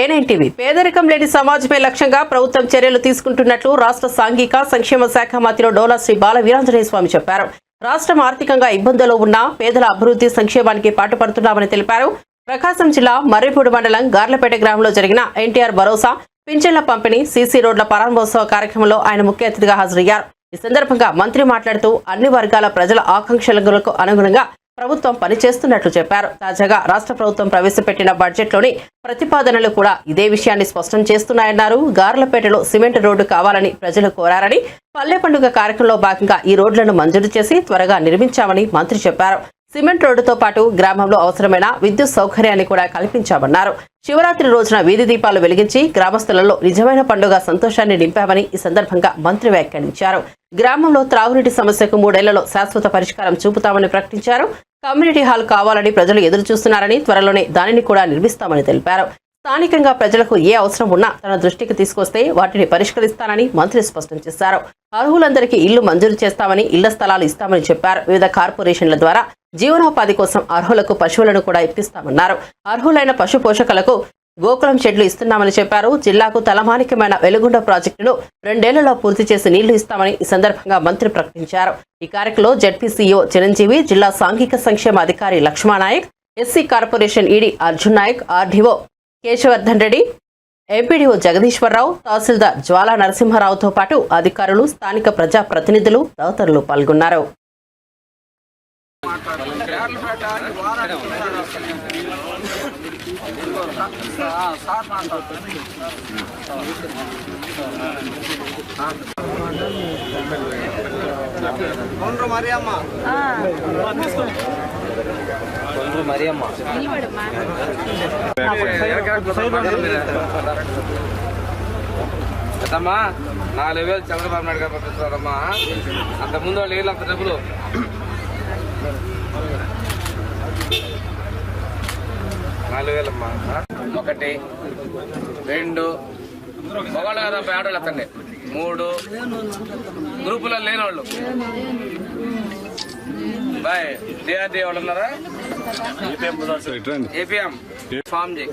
ఏనేంటివి పేదరికం లేని సమాజమే లక్ష్యంగా ప్రభుత్వం చర్యలు తీసుకుంటున్నట్లు రాష్ట్ర సాంఘిక సంక్షేమ శాఖ మంత్రి డోలా శ్రీ బాల వీరాంజనేయ స్వామి చెప్పారు. రాష్ట్రం ఆర్థికంగా ఇబ్బందుల్లో ఉన్న పేదల అభివృద్ధి సంక్షేమానికి పాటుపడుతున్నామని తెలిపారు. ప్రకాశం జిల్లా మర్రిపూడి మండలం గార్లపేట గ్రామంలో జరిగిన ఎన్టీఆర్ భరోసా పింఛన్ల పంపిణీ సీసీ రోడ్ల ప్రారంభోత్సవ కార్యక్రమంలో ఆయన ముఖ్య అతిథిగా హాజరయ్యారు. ఈ సందర్భంగా మంత్రి మాట్లాడుతూ అన్ని వర్గాల ప్రజల ఆకాంక్షలకు అనుగుణంగా ప్రభుత్వం పనిచేస్తున్నట్లు చెప్పారు. తాజాగా రాష్ట్ర ప్రభుత్వం ప్రవేశపెట్టిన బడ్జెట్లోని ప్రతిపాదనలు కూడా ఇదే విషయాన్ని స్పష్టం చేస్తున్నాయన్నారు. గార్లపేటలో సిమెంట్ రోడ్డు కావాలని ప్రజలు కోరారని పల్లె పండుగ కార్యక్రమంలో భాగంగా ఈ రోడ్లను మంజూరు చేసి త్వరగా నిర్మించామని మంత్రి చెప్పారు. సిమెంట్ రోడ్డుతో పాటు గ్రామంలో అవసరమైన విద్యుత్ సౌకర్యాన్ని కూడా కల్పించామన్నారు. శివరాత్రి రోజున వీధి దీపాలు వెలిగించి గ్రామస్తులలో నిజమైన పండుగ సంతోషాన్ని నింపామని ఈ సందర్భంగా మంత్రి వ్యాఖ్యానించారు. గ్రామంలో త్రాగునీటి సమస్యకు మూడేళ్ళలో శాశ్వత పరిష్కారం చూపుతామని ప్రకటించారు. కమ్యూనిటీ హాల్ కావాలని ప్రజలు ఎదురు చూస్తున్నారని త్వరలోనే దానిని కూడా నిర్మిస్తామని తెలిపారు. స్థానికంగా ప్రజలకు ఏ అవసరం ఉన్నా తన దృష్టికి తీసుకొస్తే వాటిని పరిష్కరిస్తానని మంత్రి స్పష్టం చేశారు. అర్హులందరికీ ఇల్లు మంజూరు చేస్తామని ఇళ్ళ స్థలాలు ఇస్తామని చెప్పారు. వివిధ కార్పొరేషన్ల ద్వారా జీవనోపాధి కోసం అర్హులకు పశువులను కూడా ఇప్పిస్తామన్నారు. అర్హులైన పశు పోషకులకు గోకులం షెడ్లు ఇస్తున్నామని చెప్పారు. జిల్లాకు తలమానికమైన వెలుగుండ ప్రాజెక్టును రెండేళ్ళలో పూర్తి చేసి నీళ్ళు ఇస్తామని ఈ సందర్భంగా మంత్రి ప్రకటించారు. ఈ కార్యక్రమంలో జడ్పీసీఓ చిరంజీవి జిల్లా సాంఘిక సంక్షేమ అధికారి Laxmanayak SC corporation ED Arjun Naik RDO Keshavardhan Reddy MPDO Jagadishwararao tahsildar Jwala నరసింహారావుతో పాటు అధికారులు స్థానిక ప్రజా ప్రతినిధులు తదితరులు పాల్గొన్నారు. కౌంటర్ మరియమ్మ కౌంటర్ మరియమ్మ అమ్మా నాలుగు వేలు చంద్రబాబు నాయుడు గారు పంపిస్తున్నారమ్మా అంత ముందు వాళ్ళు వేలు అంత డబ్బులు నాలుగు వేలమ్మా ఒకటి రెండు మగవాళ్ళు కదా ఆడవాళ్ళు ఎత్తండి మూడు గ్రూపులో లేని వాళ్ళు బాయ్ డిఆర్డీ వాళ్ళు ఉన్నారా? ఏపీఎం ఫామ్ చేయి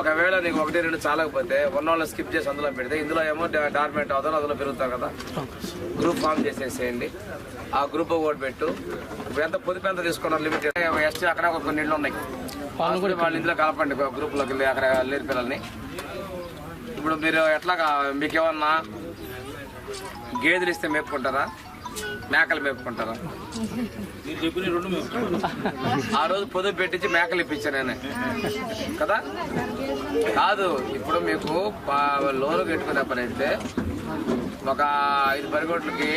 ఒకవేళ నీకు ఒకటి రెండు చాలకపోతే ఉన్న వాళ్ళు స్కిప్ చేసి అందులో పెడితే ఇందులో ఏమో డార్మెంట్ అవుతారు అందులో పెరుగుతారు కదా. గ్రూప్ ఫామ్ చేసేసేయండి. ఆ గ్రూప్ ఓటు పెట్టు. ఎంత పొదుపు ఎంత తీసుకున్నారు లిమిట్? ఎస్టీ అక్కడ కొన్ని ఇళ్ళు ఉన్నాయి. వాళ్ళు వాళ్ళు ఇందులో కలపండి గ్రూప్లోకి వెళ్ళి అక్కడ లేని పిల్లల్ని. ఇప్పుడు మీరు ఎట్లా మీకు ఏమన్నా గేదెలు ఇస్తే మేపుకుంటారా? మేకలు మేపుకుంటారా? ఆ రోజు పొదుపు పెట్టించి మేకలు ఇప్పించాను నేను. కదా? కాదు ఇప్పుడు మీకు పా- లోను కట్టుకునే పని అయితే ఒక ఐదు పరిగొట్లకి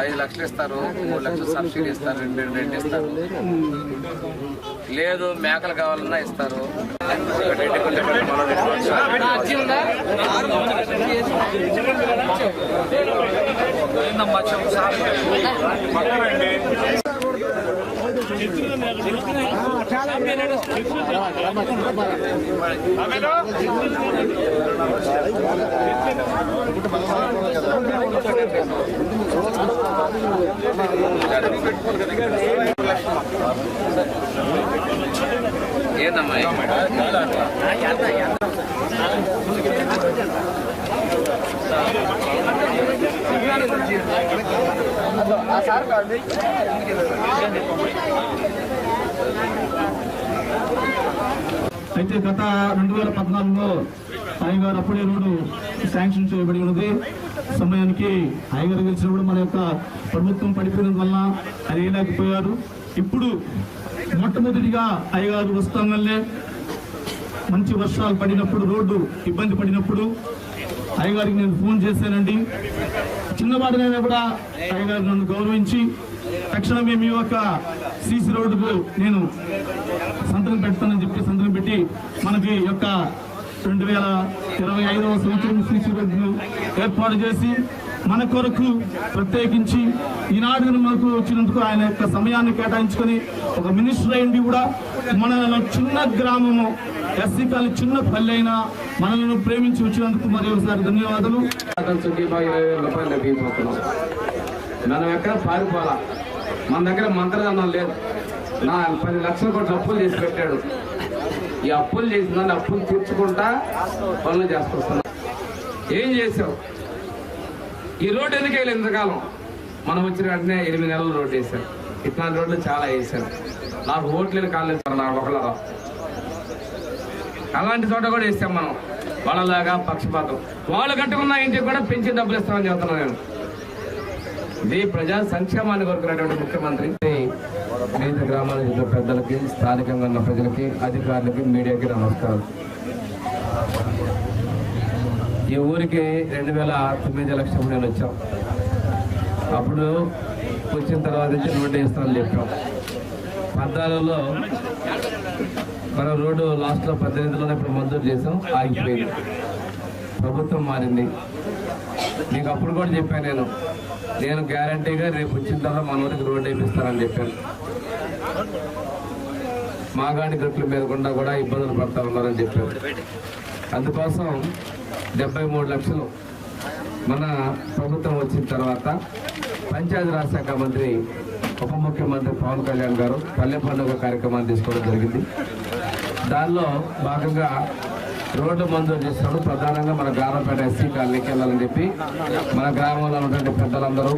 ఐదు లక్షలు ఇస్తారు మూడు లక్షలు సబ్సిడీ ఇస్తారు రెండు రెండు ఇస్తారు. లేదు మేకలు కావాలన్నా ఇస్తారు. చెప్పు? ఏందమ్మా? అయితే గత రెండు వేల పద్నాలుగులో అయ్యగారు అప్పుడే రోడ్డు శాంక్షన్ చేయబడి ఉన్నది. సమయానికి అయ్యగారు గెలిచినప్పుడు మన యొక్క ప్రభుత్వం పడిపోయిన వలన అది వేయలేకపోయారు ఇప్పుడు మొట్టమొదటిగా అయ్యగారు వస్తామల్లే మంచి వర్షాలు పడినప్పుడు రోడ్డు ఇబ్బంది పడినప్పుడు అయ్యగారికి నేను ఫోన్ చేశానండి. చిన్నవాడినైనా కూడా అయ్యగారు నన్ను గౌరవించి తక్షణమే మీ యొక్క సీసీ రోడ్డుకు నేను సంతకం పెడతానని చెప్పి సంతకం పెట్టి మనకి యొక్క రెండు వేల ఇరవై ఐదవ సంవత్సరం సీసీ రోడ్డును ఏర్పాటు చేసి మన కొరకు ప్రత్యేకించి ఈనాడు మనకు వచ్చినందుకు ఆయన యొక్క సమయాన్ని కేటాయించుకొని ఒక మినిస్టర్ అయింది కూడా మన చిన్న గ్రామము ఎస్సీ కాలి చిన్న పల్లె అయినా మనల్ని ప్రేమించి వచ్చినందుకు మరి ఒకసారి ధన్యవాదాలు. ఇరవై వేల రూపాయలు మనం ఎక్కడ పారిపోలా మన దగ్గర మంత్రదండం లేదు. నా పది లక్షల కోట్ల అప్పులు చేసి పెట్టాడు. ఈ అప్పులు చేసిన దాన్ని అప్పులు తీర్చుకుంటా పనులు చేసుకొస్తున్నా ఏం చేసావు? ఈ రోడ్డు ఎందుకు వెళ్ళి ఇంతకాలం? మనం వచ్చిన వెంటనే ఎనిమిది నెలలు రోడ్డు వేశారు. ఇట్లాంటి రోడ్లు చాలా వేశారు. నాకు ఓట్లేని కాలేదు నాకు ఒకళ్ళ అలాంటి చోట కూడా వేస్తాం మనం. వాళ్ళలాగా పక్షపాతం. వాళ్ళు కట్టుకున్న ఇంటికి కూడా పెంచి డబ్బులు ఇస్తామని చెప్తున్నాను నేను. ఇది ప్రజా సంక్షేమాన్ని కోరుకున్నటువంటి ముఖ్యమంత్రి. వివిధ గ్రామాల పెద్దలకి స్థానికంగా ఉన్న ప్రజలకి అధికారులకి మీడియాకి నమస్కారం. ఈ ఊరికి రెండు వేల తొమ్మిది లక్షలు నేను వచ్చాం. అప్పుడు వచ్చిన తర్వాత నుంచి రోడ్డు వేస్తామని చెప్పాం. పద్నాలుగులో మన రోడ్డు లాస్ట్లో పద్దెనిమిదిలోనే ఇప్పుడు మంజూరు చేసాం ఆగిపోయింది. ప్రభుత్వం మారింది. నీకు అప్పుడు కూడా చెప్పాను నేను. నేను గ్యారంటీగా రేపు వచ్చిన తర్వాత మన ఊరికి రోడ్డు వేపిస్తానని చెప్పాను. మాగాడి గట్ల మీద కూడా కూడా ఇబ్బందులు పడతా ఉన్నారని చెప్పారు. అందుకోసం డెబ్బై మూడు లక్షలు మన ప్రభుత్వం వచ్చిన తర్వాత పంచాయతీరాజ్ శాఖ మంత్రి ఉప ముఖ్యమంత్రి పవన్ కళ్యాణ్ గారు పల్లె పండుగ కార్యక్రమాన్ని తీసుకోవడం జరిగింది. దానిలో భాగంగా రోడ్డు మంజూరు చేసినప్పుడు ప్రధానంగా మన గ్రామపేట ఎస్సీ కాలనీకి వెళ్ళాలని చెప్పి మన గ్రామంలో ఉన్నటువంటి పెద్దలందరూ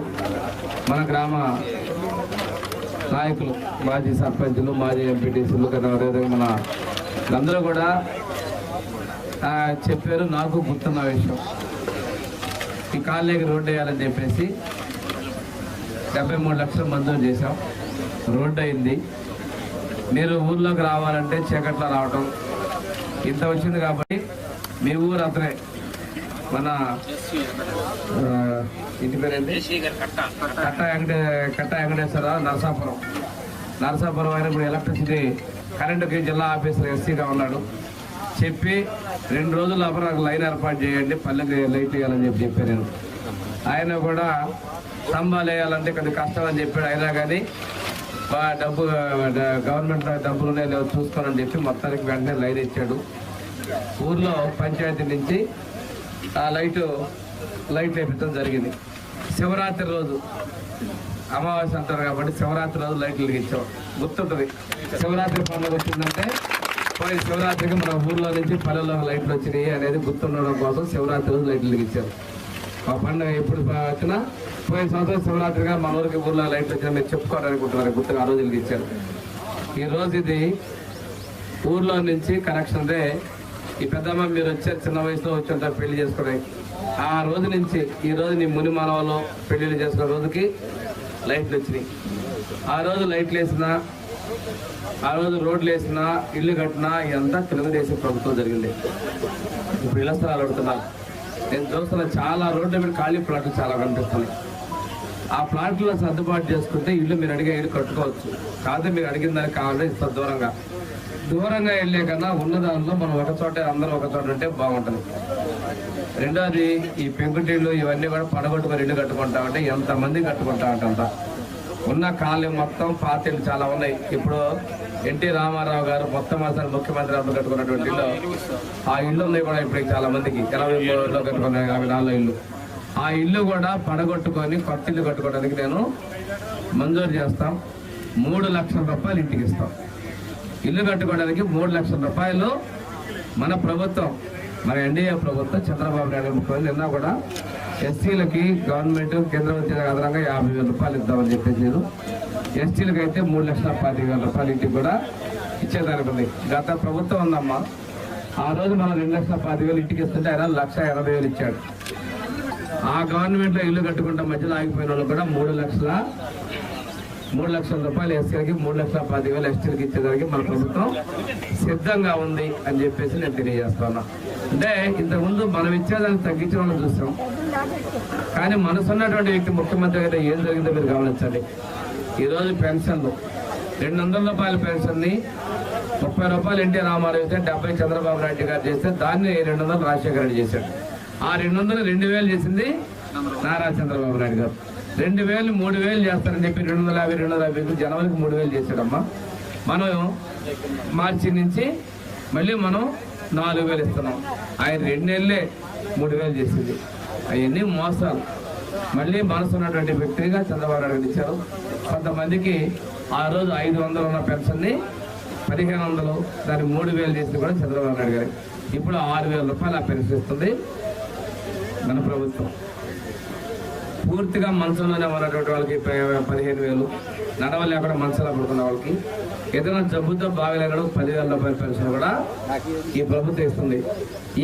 మన గ్రామ నాయకులు మాజీ సర్పంచులు మాజీ ఎంపీటీసీలు కదా అదేవిధంగా మన అందరూ కూడా చెప్పారు. నాకు గుర్తున్న విషయం. ఈ కాలనీకి రోడ్డు వేయాలని చెప్పేసి డెబ్బై మూడు లక్షలు మంజూరు చేశాం. రోడ్డు అయింది. మీరు ఊర్లోకి రావాలంటే చీకట్లో రావటం. ఇంత వచ్చింది కాబట్టి మీ ఊరు అతనే. మన ఇంటి పేరేంటి? కట్ట వెంకటే కట్ట వెంకటేశ్వరరావు నరసాపురం. నరసాపురం ఆయన ఇప్పుడు ఎలక్ట్రిసిటీ కరెంటుకి జిల్లా ఆఫీసర్ ఎస్సీగా ఉన్నాడు. చెప్పి రెండు రోజుల లోపల నాకు లైన్ ఏర్పాటు చేయండి పల్లెకి లైట్ వేయాలని చెప్పి చెప్పాను నేను. ఆయన కూడా స్తంభాలు వేయాలంటే కొద్దిగా కష్టం అని చెప్పాడు. అయినా కానీ డబ్బు గవర్నమెంట్ డబ్బులు నేను లేవో చూసుకోనని చెప్పి మొత్తానికి వెంటనే లైన్ ఇచ్చాడు. ఊర్లో పంచాయతీ నుంచి ఆ లైటు లైట్ లేపించడం జరిగింది. శివరాత్రి రోజు అమావాస్య అంటారు కాబట్టి శివరాత్రి రోజు లైట్లు వెలిగించాం. గుర్తుంటుంది. శివరాత్రి పండుగ వచ్చిందంటే పోయి శివరాత్రికి మన ఊర్లో నుంచి పల్లెల్లో లైట్లు వచ్చినాయి అనేది గుర్తుండడం కోసం శివరాత్రి రోజు లైట్లు వెలిగించాం. ఆ పండుగ ఎప్పుడు వచ్చినా పోయిన సంవత్సరం శివరాత్రిగా మన ఊరికి ఊర్లో లైట్లు వచ్చిందని మీరు చెప్పుకోవాలనుకుంటున్నారు. గుర్తుగా ఆ రోజులకి ఇచ్చారు. ఈ రోజు ఇది ఊర్లో నుంచి కనెక్షన్ ఈ పెద్దమ్మ మీరు వచ్చారు చిన్న వయసులో వచ్చి పెళ్ళి చేసుకుని. ఆ రోజు నుంచి ఈ రోజు నీ ముని మానవలో పెళ్ళిళ్ళు చేసుకున్న రోజుకి లైట్లు వచ్చినాయి. ఆ రోజు లైట్లు వేసినా ఆ రోజు రోడ్లు వేసినా ఇల్లు కట్టినా ఇదంతా తెలుగుదేశం ప్రభుత్వం జరిగింది. ఇప్పుడు ఇళ్ళ స్థలాలు అడుగుతున్నారు. నేను చూస్తున్న చాలా రోడ్ల మీద ఖాళీ ప్లాట్లు చాలా కనిపిస్తున్నాయి. ఆ ప్లాట్లో సర్దుబాటు చేసుకుంటే ఇల్లు మీరు అడిగే ఇల్లు కట్టుకోవచ్చు. కాదు మీరు అడిగిన దానికి కావాలంటే ఇంత దూరంగా. దూరంగా వెళ్ళే కన్నా ఉన్న దానిలో మనం ఒక చోట అందరూ ఒక చోట ఉంటే బాగుంటుంది. రెండోది ఈ పెంకుటిళ్ళు ఇవన్నీ కూడా పడగొట్టుకొని ఇల్లు కట్టుకుంటా ఉంటే ఎంతమంది కట్టుకుంటా ఉంటంత ఉన్న కాళ్ళు మొత్తం పార్టీలు చాలా ఉన్నాయి. ఇప్పుడు ఎన్టీ రామారావు గారు మొత్తం అసలు ముఖ్యమంత్రి అప్పుడు కట్టుకున్నటువంటి ఇల్లు. ఆ ఇల్లు ఉన్నాయి కూడా ఇప్పుడు చాలా మందికి. ఎనభై మూడులో కట్టుకున్న యాభై నాలుగు ఇల్లు. ఆ ఇల్లు కూడా పడగొట్టుకొని కొత్త ఇల్లు కట్టుకోవడానికి నేను మంజూరు చేస్తాం. మూడు లక్షల రూపాయలు ఇంటికి ఇస్తాం. ఇల్లు కట్టుకోవడానికి మూడు లక్షల రూపాయలు మన ప్రభుత్వం మన ఎన్డీఏ ప్రభుత్వం చంద్రబాబు నాయుడు ముఖ్యమంత్రి నిన్న కూడా ఎస్సీలకి గవర్నమెంట్ కేంద్ర వచ్చే ఆధారంగా యాభై వేల రూపాయలు ఇద్దామని చెప్పేసి నేను ఎస్టీలకు అయితే మూడు లక్షల పాతిక వేల రూపాయలు ఇంటికి కూడా ఇచ్చేదానికి ఉంది. గత ప్రభుత్వం ఉందమ్మా. ఆ రోజు మనం రెండు లక్షల పాతిక వేలు ఇంటికి ఇస్తుంటే ఆయన లక్ష ఎనభై వేలు ఇచ్చాడు. ఆ గవర్నమెంట్లో ఇల్లు కట్టుకుంటే మధ్యలో ఆగిపోయిన వాళ్ళు కూడా మూడు లక్షల మూడు లక్షల రూపాయలు ఎస్సీలకి మూడు లక్షల పదివేలు ఎస్టీలకి ఇచ్చేదానికి మన ప్రభుత్వం సిద్ధంగా ఉంది అని చెప్పేసి నేను తెలియజేస్తున్నా అంటే ఇంతకుముందు మనం ఇచ్చేదాన్ని తగ్గించిన వాళ్ళని చూసాం. కానీ మనసున్నటువంటి వ్యక్తి ముఖ్యమంత్రి అయితే ఏం జరిగిందో మీరు గమనించండి. ఈరోజు పెన్షన్లు రెండు వందల రూపాయల పెన్షన్ని ముప్పై రూపాయలు ఎన్టీ రామారావు ఇస్తే డెబ్బై చంద్రబాబు నాయుడు గారు చేస్తే దాన్ని రెండు వందలు రాజశేఖర రెడ్డి చేశాడు. ఆ రెండు వందలు రెండు వేలు చేసింది నారా చంద్రబాబు నాయుడు గారు. రెండు వేలు మూడు వేలు చేస్తారని చెప్పి రెండు వందల యాభై రెండు వందల యాభై జనవరికి మూడు వేలు చేశాడమ్మా. మనం మార్చి నుంచి మళ్ళీ మనం నాలుగు వేలు ఇస్తున్నాం. ఆయన రెండు నెలలే మూడు వేలు చేసింది. అవన్నీ మోసాలు. మళ్ళీ మనసు ఉన్నటువంటి వ్యక్తిగా చంద్రబాబు నాయుడు గారు ఇచ్చారు. కొంతమందికి ఆ రోజు ఐదు వందలు ఉన్న పెన్షన్ని పదిహేను వందలు దాన్ని మూడు వేలు చేసి కూడా చంద్రబాబు నాయుడు గారు ఇప్పుడు ఆరు వేల రూపాయలు ఆ పెన్షన్ ఇస్తుంది. మన ప్రభుత్వం. పూర్తిగా మంచంలోనే ఉన్నటువంటి వాళ్ళకి పదిహేను వేలు నడవలేకుండా మంచాలు పడుకున్న వాళ్ళకి ఏదైనా జబ్బుతో బాగలేనడు పదివేల రూపాయల పెన్షన్ కూడా ఈ ప్రభుత్వం ఇస్తుంది.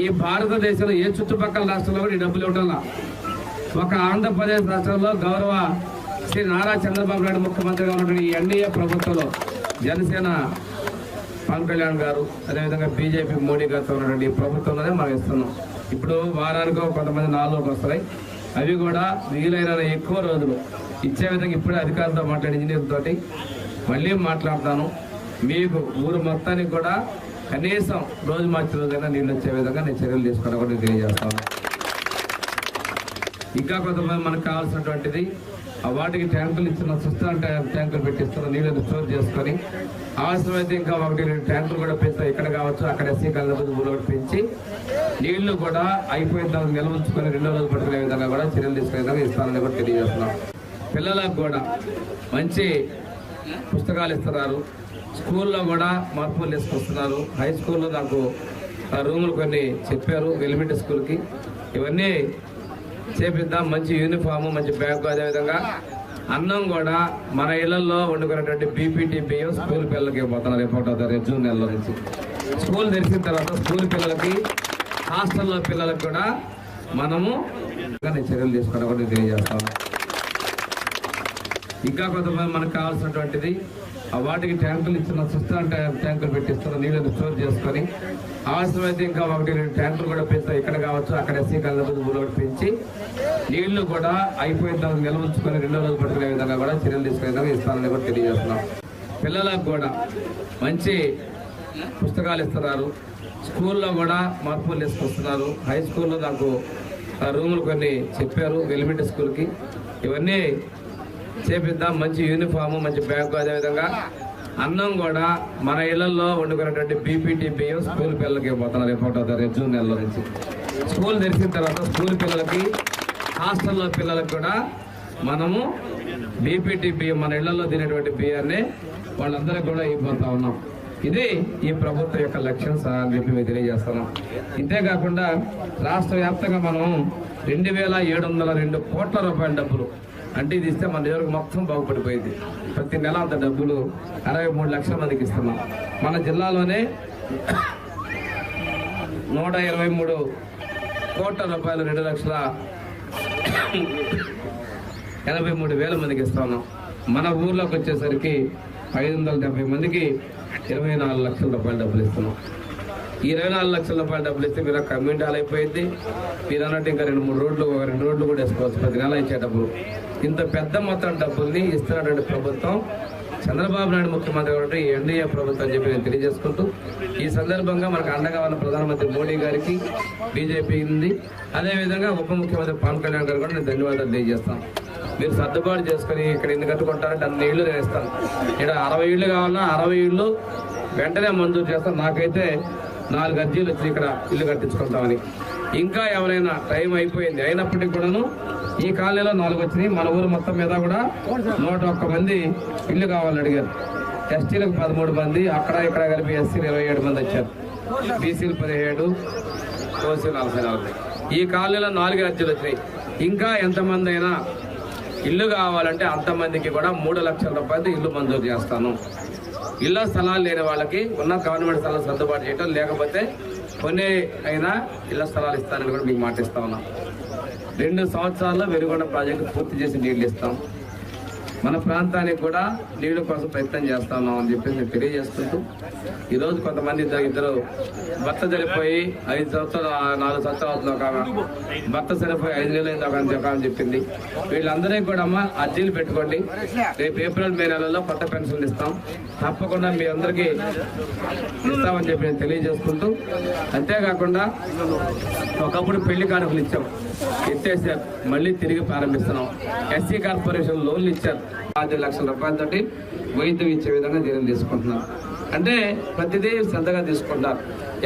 ఈ భారతదేశంలో ఏ చుట్టుపక్కల రాష్ట్రంలో కూడా ఈ డబ్బులు ఇవ్వటంలా ఒక ఆంధ్రప్రదేశ్ రాష్ట్రంలో గౌరవ శ్రీ నారా చంద్రబాబు నాయుడు ముఖ్యమంత్రిగా ఉన్నటువంటి ఈ ఎన్డీఏ ప్రభుత్వంలో జనసేన పవన్ కళ్యాణ్ గారు అదేవిధంగా బీజేపీ మోడీ గారితో ఉన్నటువంటి ప్రభుత్వంలోనే మనం ఇస్తున్నాం. ఇప్పుడు వారానికో కొంతమంది నాలుగు వస్తాయి. అవి కూడా వీలైన ఎక్కువ రోజులు. ఇచ్చే విధంగా ఇప్పుడే అధికారులతో మాట్లాడి ఇంజనీర్ తోటి మళ్ళీ మాట్లాడతాను. మీకు ఊరు మొత్తానికి కూడా కనీసం రోజు మార్చి రోజైనా నీళ్ళు వచ్చే విధంగా నేను చర్యలు తీసుకోవడం కూడా తెలియజేస్తాను. ఇంకా కొంతమంది మనకు కావాల్సినటువంటిది వాటికి ట్యాంకులు ఇచ్చిన సుస్థాన ట్యాంకులు పెట్టిస్తున్న నీళ్ళని స్టోర్ చేసుకొని అవసరమైతే ఇంకా ఒకటి రెండు ట్యాంకులు కూడా పెంచుతాం. ఇక్కడ కావచ్చు అక్కడ ఎస్సీ కాలేజ్ ఊరు కూడా పెంచి నీళ్ళు కూడా అయిపోయిన తర్వాత నిల్వ ఉంచుకొని రెండో రోజు పట్టుకునే విధంగా కూడా చర్యలు తీసుకునే విధంగా ఇస్తానని కూడా తెలియజేస్తున్నాం. పిల్లలకు కూడా మంచి పుస్తకాలు ఇస్తున్నారు. స్కూల్లో కూడా మార్పులు తీసుకొస్తున్నారు. హై స్కూల్లో నాకు ఆ రూములు కొన్ని చెప్పారు ఎలిమెంటరీ స్కూల్కి. ఇవన్నీ చేపిద్దాం. మంచి యూనిఫామ్ మంచి బ్యాగ్ అదేవిధంగా అన్నం కూడా మన ఇళ్ళలో వండుకున్నటువంటి బీపీటీ బియ్యం స్కూల్ పిల్లలకి పోతున్నారు రేపు ఒకటో తారీఖు జూన్ నెలలో నుంచి. స్కూల్ తెరిచిన తర్వాత స్కూల్ పిల్లలకి హాస్టల్లో పిల్లలకు కూడా మనము చర్యలు తీసుకోవడం తెలియజేస్తాం ఇంకా కొంతమంది మనకు కావాల్సినటువంటిది వాటికి ట్యాంకులు ఇచ్చిన సిస్టమ్ ట్యాంకులు పెట్టిస్తున్న నీళ్ళని స్టోర్ చేసుకొని అవసరమైతే ఇంకా ఒకటి రెండు ట్యాంకులు కూడా పెంచుతాం ఇక్కడ కావచ్చు అక్కడ ఎస్సీ కాలేజ్ పెంచి నీళ్ళు కూడా అయిపోయిన తర్వాత నిల్వ ఉంచుకొని రెండో రోజు పట్టుకునే విధంగా కూడా చర్యలు తీసుకునే విధంగా ఇస్తానని కూడా తెలియజేస్తున్నాం. పిల్లలకు కూడా మంచి పుస్తకాలు ఇస్తున్నారు. స్కూల్లో కూడా మార్పులు తీసుకొస్తున్నారు. హై స్కూల్లో నాకు రూములు కొన్ని చెప్పారు ఎలిమెంటరీ స్కూల్కి. ఇవన్నీ చేపిద్దాం. మంచి యూనిఫామ్ మంచి బ్యాగ్ అదేవిధంగా అన్నం కూడా మన ఇళ్ళలో వండుకున్నటువంటి బీపీటీ బియ్యం స్కూల్ పిల్లలకి పోతున్నారు. ఫోటో ఒకటో జూన్ నెలలో నుంచి. స్కూల్ తెరిచిన తర్వాత స్కూల్ పిల్లలకి హాస్టల్లో పిల్లలకు కూడా మనము బీపీటీ బియ్యం మన ఇళ్ళలో తినేటువంటి బియ్యాన్ని వాళ్ళందరికీ కూడా ఇవ్వబోతా ఉన్నాం. ఇది ఈ ప్రభుత్వం యొక్క లక్ష్యం సార్ అని చెప్పి మేము తెలియజేస్తున్నాం. ఇంతేకాకుండా రాష్ట్ర వ్యాప్తంగా మనం రెండు వేల ఏడు వందల రెండు కోట్ల రూపాయల డబ్బులు అంటే ఇది ఇస్తే మన నియోజకవర్గం మొత్తం బాగుపడిపోయింది. ప్రతి నెల అంత డబ్బులు అరవై మూడు లక్షల మందికి ఇస్తున్నాం. మన జిల్లాలోనే నూట ఇరవై మూడు కోట్ల రూపాయలు రెండు లక్షల ఎనభై మూడు వేల మందికి ఇస్తా మన ఊర్లోకి వచ్చేసరికి ఐదు వందల డెబ్బై మందికి ఇరవై నాలుగు లక్షల రూపాయలు డబ్బులు ఇస్తున్నాం. ఇరవై నాలుగు లక్షల రూపాయలు డబ్బులు ఇస్తే మీరు కమ్యూనిటీ హాల్ అయిపోయింది మీరు అన్నట్టు ఇంకా రెండు మూడు రోడ్లు ఒక రెండు రోడ్లు కూడా వేసుకోవచ్చు. ప్రతి నెల ఇచ్చే డబ్బులు. ఇంత పెద్ద మొత్తం డబ్బుల్ని ఇస్తున్నటువంటి ప్రభుత్వం చంద్రబాబు నాయుడు ముఖ్యమంత్రి కాబట్టి ఎన్డీఏ ప్రభుత్వం అని చెప్పి నేను తెలియజేసుకుంటూ ఈ సందర్భంగా మనకు అండగా ఉన్న ప్రధానమంత్రి మోడీ గారికి బీజేపీ ఉంది. అదేవిధంగా ఉప ముఖ్యమంత్రి పవన్ కళ్యాణ్ గారు కూడా నేను ధన్యవాదాలు తెలియజేస్తాను. మీరు సర్దుబాటు చేసుకుని ఇక్కడ ఎన్ని కట్టుకుంటారంటే అన్ని ఇళ్ళు నేను ఇస్తాను. ఇక్కడ అరవై ఇళ్ళు కావాలన్నా అరవై ఇళ్ళు వెంటనే మంజూరు చేస్తాను. నాకైతే నాలుగు అర్జీలు వచ్చి ఇక్కడ ఇల్లు కట్టించుకుంటామని. ఇంకా ఎవరైనా టైం అయిపోయింది అయినప్పటికీ కూడాను ఈ కాలనీలో నాలుగు వచ్చినాయి. మన ఊరు మొత్తం మీద కూడా నూట ఒక్క మంది ఇల్లు కావాలని అడిగారు. ఎస్టీలకు పదమూడు మంది అక్కడ ఇక్కడ కలిపి ఎస్సీలు ఇరవై ఏడు మంది వచ్చారు. బీసీలు పదిహేడు ఓసీలు నలభై నలభై ఈ కాలనీలో నాలుగు అర్జీలు వచ్చినాయి. ఇంకా ఎంతమంది అయినా ఇల్లు కావాలంటే అంతమందికి కూడా మూడు లక్షల రూపాయలు ఇల్లు మంజూరు చేస్తాను. ఇళ్ళ స్థలాలు లేని వాళ్ళకి ఉన్న గవర్నమెంట్ స్థలాలు సర్దుబాటు చేయటం లేకపోతే కొన్ని అయినా ఇళ్ళ స్థలాలు ఇస్తానని కూడా మీకు మాటిస్తా ఉన్నాం. రెండు సంవత్సరాల్లో వెలుగొండ ప్రాజెక్టు పూర్తి చేసి నీళ్ళు ఇస్తాం. మన ప్రాంతానికి కూడా నీళ్ళ కోసం ప్రయత్నం చేస్తా ఉన్నాం అని చెప్పేసి నేను తెలియజేసుకుంటూ ఈరోజు కొంతమంది ఇద్దరు ఇద్దరు భర్త చనిపోయి ఐదు సంవత్సరాలు నాలుగు సంవత్సరాలు అవుతుంది ఒక భర్త చనిపోయి ఐదు నెలలు అయింది ఒక ఆమె చెప్పింది. వీళ్ళందరికీ కూడా అమ్మ అర్జీలు పెట్టుకోండి. రేపు ఏప్రిల్ మే నెలలో కొత్త పెన్షన్లు ఇస్తాం. తప్పకుండా మీ అందరికీ ఇస్తామని చెప్పి నేను తెలియజేసుకుంటూ అంతేకాకుండా ఒకప్పుడు పెళ్ళి కానుకలు ఇచ్చాం. ఎత్తేసారు మళ్ళీ తిరిగి ప్రారంభిస్తున్నాం. ఎస్సీ కార్పొరేషన్ లోన్లు ఇచ్చారు. ఐదు లక్షల రూపాయలతోటి వైద్యం ఇచ్చే విధంగా నిర్ణయం తీసుకుంటున్నారు. అంటే ప్రతిదీ శ్రద్ధగా తీసుకుంటారు.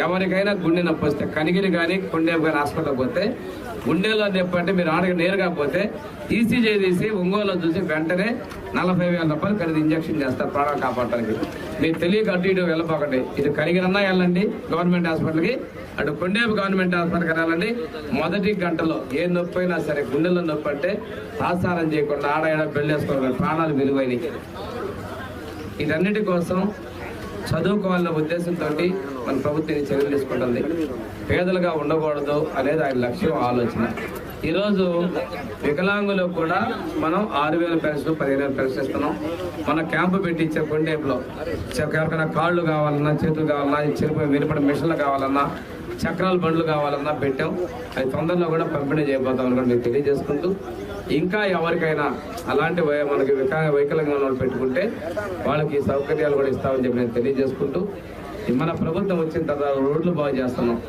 ఎవరికైనా గుండె నొప్పి వస్తే కనిగిరి కానీ గుండె కానీ హాస్పిటల్కి పోతే గుండెలో నొప్పి అంటే మీరు ఆడకి నేరుగా పోతే ఈసీజీ తీసి ఒంగోలు చూసి వెంటనే నలభై వేల రూపాయలు ఖరీదు ఇంజక్షన్ చేస్తారు ప్రాణాలు కాపాడటానికి. మీరు తెలియక అటు ఇటు వెళ్ళపోకండి. ఇది కరిగినన్నా వెళ్ళండి గవర్నమెంట్ హాస్పిటల్కి అటు కొండేపు గవర్నమెంట్ హాస్పిటల్కి వెళ్ళాలండి మొదటి గంటలో ఏ నొప్పి అయినా సరే గుండెల్లో నొప్పి అంటే ఆసారం చేయకుండా ఆడ పెళ్ళేసుకోవాలి ప్రాణాలు విలువైనవి. ఇదన్నిటి కోసం చదువుకోవాలన్న ఉద్దేశంతో మన ప్రభుత్వం చర్యలు తీసుకుంటుంది. పేదలుగా ఉండకూడదు అనేది ఆయన లక్ష్యం ఆలోచన. ఈరోజు వికలాంగులకు కూడా మనం ఆరు వేల పెన్షన్ పదిహేను వేలు పెన్షన్ ఇస్తున్నాం. మన క్యాంపు పెట్టి ఇచ్చే కొండేపులో ఎవరికైనా కాళ్ళు కావాలన్నా చేతులు కావాలన్నా చెరుపు వినపడి మిషన్లు కావాలన్నా చక్రాల బండ్లు కావాలన్నా పెట్టాం. అది తొందరలో కూడా పంపిణీ చేయబోతాం అనుకోండి మీకు తెలియజేసుకుంటూ ఇంకా ఎవరికైనా అలాంటి మనకి విక వైకల్యంగా వాళ్ళు పెట్టుకుంటే వాళ్ళకి సౌకర్యాలు కూడా ఇస్తామని చెప్పి నేను తెలియజేసుకుంటూ మన ప్రభుత్వం వచ్చిన తర్వాత రోడ్లు బాగు చేస్తున్నాం.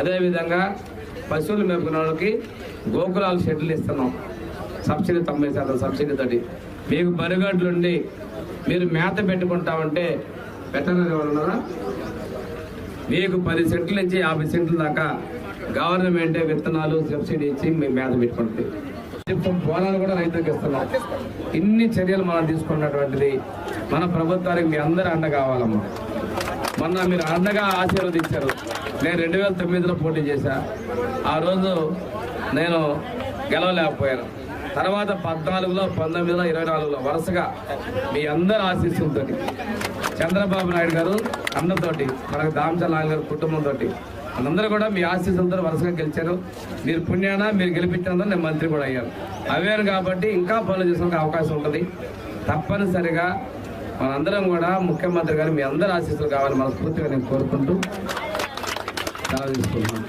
అదేవిధంగా పశువులు మేపుకున్న వాళ్ళకి గోకులాలు షెడ్లు ఇస్తున్నాం. సబ్సిడీ తొంభై శాతం సబ్సిడీ తోటి. మీకు బరిగడ్లుండి మీరు మేత పెట్టుకుంటామంటే వెటనరీ వాళ్ళు ఉన్నారా? మీకు పది సెంట్ల నుంచి యాభై సెంట్ల దాకా గవర్నమెంటే విత్తనాలు సబ్సిడీ ఇచ్చి మేము మేత పెట్టుకుంటుంది. చెప్తాం కూడా రైతులకు ఇస్తున్నాం. ఇన్ని చర్యలు మనం తీసుకున్నటువంటిది మన ప్రభుత్వానికి మీ అందరూ అండ కావాలమ్మా. మొన్న మీరు అండగా ఆశీర్వదించారు. నేను రెండు వేల తొమ్మిదిలో పోటీ చేశా. ఆ రోజు నేను గెలవలేకపోయాను. తర్వాత పద్నాలుగులో పంతొమ్మిదిలో ఇరవై నాలుగులో వరుసగా మీ అందరి ఆశీస్సులతో చంద్రబాబు నాయుడు గారు అన్నతోటి మనకు దామచల్ గారు కుటుంబంతో అందరూ కూడా మీ ఆశీస్సులతో వరుసగా గెలిచారు. మీరు పుణ్యాన మీరు గెలిపించినందుకు నేను మంత్రి కూడా అయ్యాను. అవేరు కాబట్టి ఇంకా పనులు చేసుకోవడానికి అవకాశం ఉంటుంది. తప్పనిసరిగా మనందరం కూడా ముఖ్యమంత్రి గారు మీ అందరి ఆశీస్సులు కావాలి మనస్ఫూర్తిగా నేను కోరుకుంటూ సెలవు తీసుకుంటున్నాను.